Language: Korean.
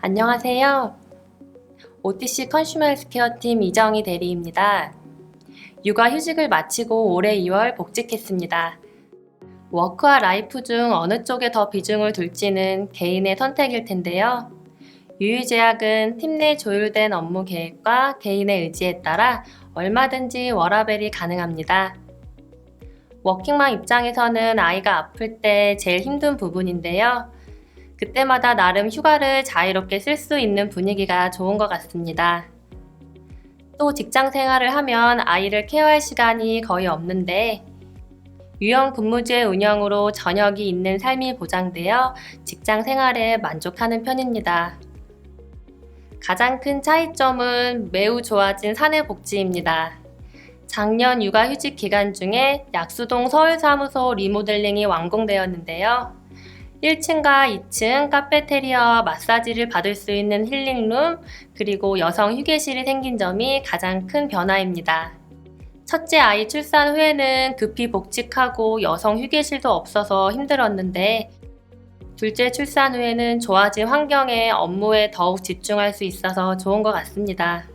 안녕하세요. OTC 컨슈머 헬스케어 팀 이정희 대리입니다. 육아 휴직을 마치고 올해 2월 복직했습니다. 워크와 라이프 중 어느 쪽에 더 비중을 둘지는 개인의 선택일 텐데요. 유유제약은 팀 내 조율된 업무 계획과 개인의 의지에 따라 얼마든지 워라벨이 가능합니다. 워킹맘 입장에서는 아이가 아플 때 제일 힘든 부분인데요. 그때마다 나름 휴가를 자유롭게 쓸 수 있는 분위기가 좋은 것 같습니다. 또 직장 생활을 하면 아이를 케어할 시간이 거의 없는데 유형 근무제 운영으로 저녁이 있는 삶이 보장되어 직장 생활에 만족하는 편입니다. 가장 큰 차이점은 매우 좋아진 사내 복지입니다. 작년 육아휴직 기간 중에 약수동 서울사무소 리모델링이 완공되었는데요. 1층과 2층 카페테리아와 마사지를 받을 수 있는 힐링룸, 그리고 여성 휴게실이 생긴 점이 가장 큰 변화입니다. 첫째 아이 출산 후에는 급히 복직하고 여성 휴게실도 없어서 힘들었는데, 둘째 출산 후에는 좋아진 환경에 업무에 더욱 집중할 수 있어서 좋은 것 같습니다.